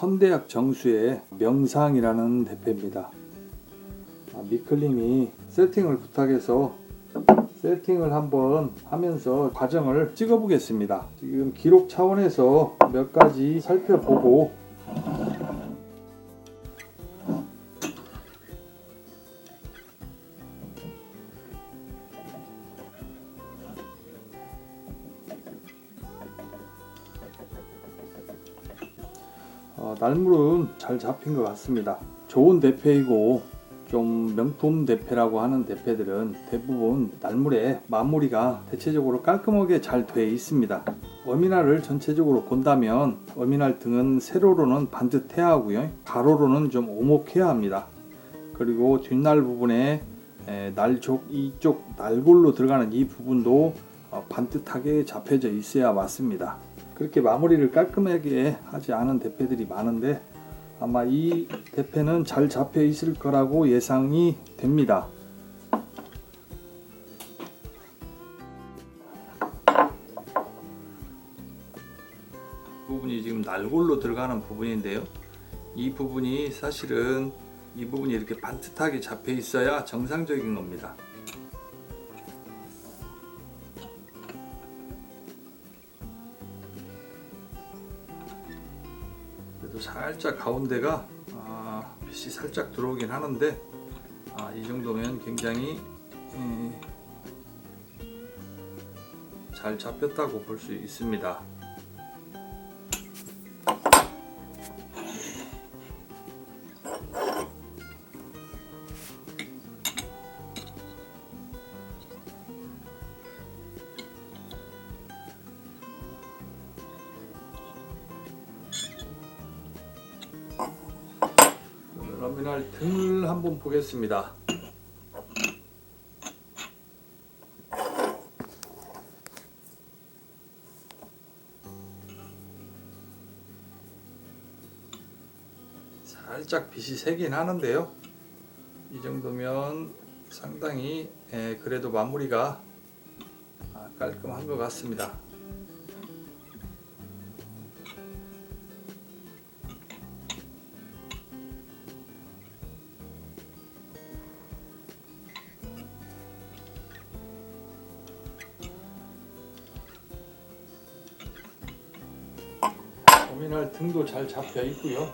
선대학 정수의 명상이라는 대패입니다. 아, 미클님이 세팅을 부탁해서 세팅을 한번 하면서 과정을 찍어 보겠습니다. 지금 기록 차원에서 몇 가지 살펴보고 어, 날물은 잘 잡힌 것 같습니다. 좋은 대패이고 좀 명품 대패라고 하는 대패들은 대부분 날물에 마무리가 대체적으로 깔끔하게 잘 돼 있습니다. 어미날을 전체적으로 본다면 어미날 등은 세로로는 반듯해야 하고요. 가로로는 좀 오목해야 합니다. 그리고 뒷날 부분에 에, 날족 이쪽 날골로 들어가는 이 부분도 어, 반듯하게 잡혀져 있어야 맞습니다. 그렇게 마무리를 깔끔하게 하지 않은 대패들이 많은데 아마 이 대패는 잘 잡혀 있을 거라고 예상이 됩니다. 부분이 지금 날골로 들어가는 부분인데요. 이 부분이 사실은 이 부분이 이렇게 반듯하게 잡혀 있어야 정상적인 겁니다. 그래도 살짝 가운데가 아, 빛이 살짝 들어오긴 하는데 아, 이 정도면 굉장히 에, 잘 잡혔다고 볼 수 있습니다. 러미날 등을 한번 보겠습니다. 살짝 빛이 세긴 하는데요. 이 정도면 상당히 예, 그래도 마무리가 아, 깔끔한 것 같습니다. 등도 잘 잡혀 있고요.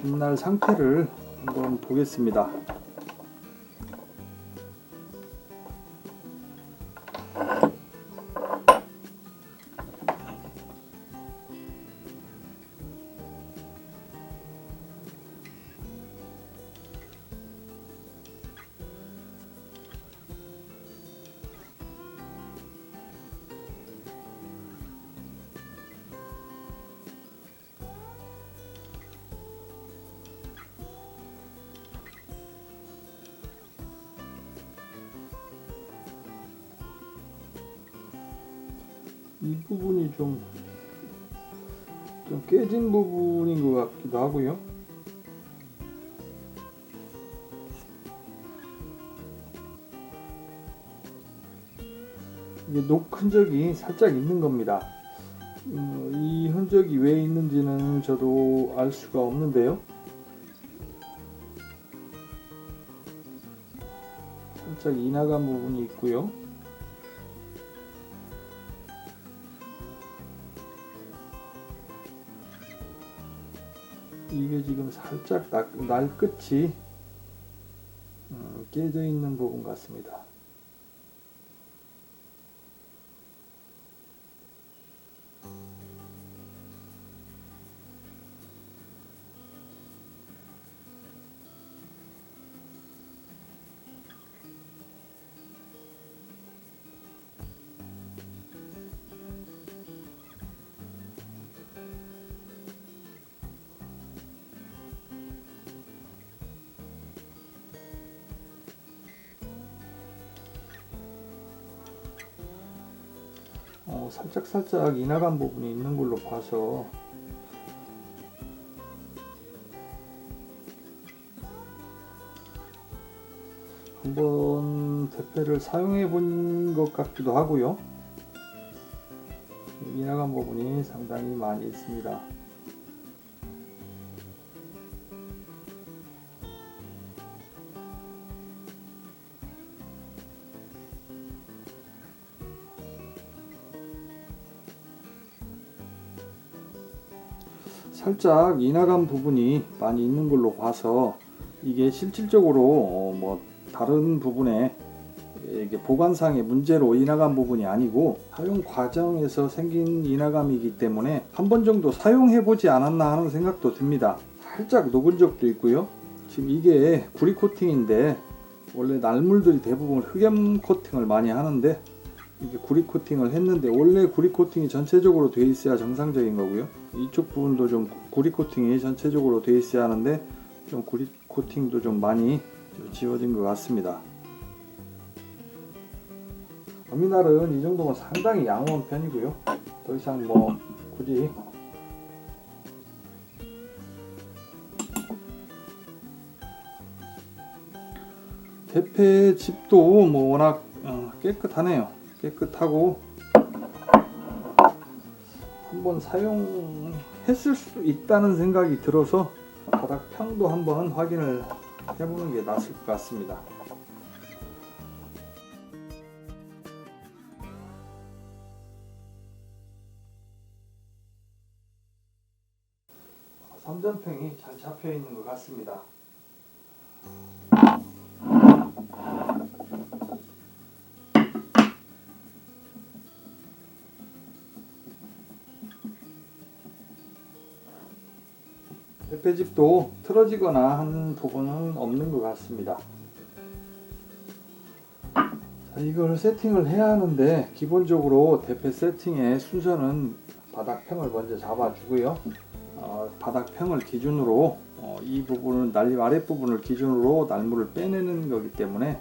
뒷날 상태를 한번 보겠습니다. 이 부분이 좀, 좀 깨진 부분인 것 같기도 하고요. 이게 녹 흔적이 살짝 있는 겁니다. 음, 이 흔적이 왜 있는지는 저도 알 수가 없는데요. 살짝 이나간 부분이 있고요. 이게 지금 살짝 날, 날 끝이 음, 깨져 있는 부분 같습니다. 어, 살짝 살짝 이나간 부분이 있는 걸로 봐서 한번 대패를 사용해 본 것 같기도 하고요. 이나간 부분이 상당히 많이 있습니다. 살짝 이나간 부분이 많이 있는 걸로 봐서 이게 실질적으로 어, 뭐 다른 부분에 이게 보관상의 문제로 이나간 부분이 아니고 사용 과정에서 생긴 이나감이기 때문에 한 번 정도 사용해 보지 않았나 하는 생각도 듭니다. 살짝 녹은 적도 있고요. 지금 이게 구리 코팅인데 원래 날물들이 대부분 흑염 코팅을 많이 하는데 이게 구리 코팅을 했는데 원래 구리 코팅이 전체적으로 돼 있어야 정상적인 거고요. 이쪽 부분도 좀 구리 코팅이 전체적으로 돼 있어야 하는데 좀 구리 코팅도 좀 많이 좀 지워진 것 같습니다. 어미날은 이 정도면 상당히 양호한 편이고요. 더 이상 뭐 굳이 대패 집도 뭐 워낙 어, 깨끗하네요. 깨끗하고 한번 사용했을 수 있다는 생각이 들어서 바닥 평도 한번 확인을 해보는 게 낫을 것 같습니다. 삼전평이 잘 잡혀 있는 것 같습니다. 대패집도 틀어지거나 한 부분은 없는 것 같습니다. 자, 이걸 세팅을 해야 하는데 기본적으로 대패 세팅의 순서는 바닥평을 먼저 잡아주고요. 어, 바닥평을 기준으로 어, 이 부분은 난립 아랫부분을 기준으로 날물을 빼내는 거기 때문에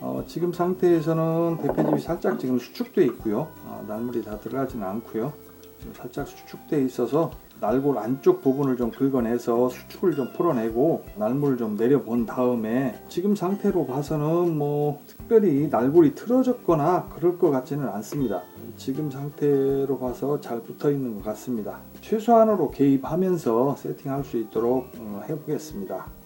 어, 지금 상태에서는 대패집이 살짝 지금 수축되어 있고요. 어, 날물이 다 들어가지는 않고요. 살짝 수축되어 있어서 날골 안쪽 부분을 좀 긁어내서 수축을 좀 풀어내고 날물을 좀 내려본 다음에 지금 상태로 봐서는 뭐 특별히 날골이 틀어졌거나 그럴 것 같지는 않습니다. 지금 상태로 봐서 잘 붙어 있는 것 같습니다. 최소한으로 개입하면서 세팅할 수 있도록 어, 해보겠습니다.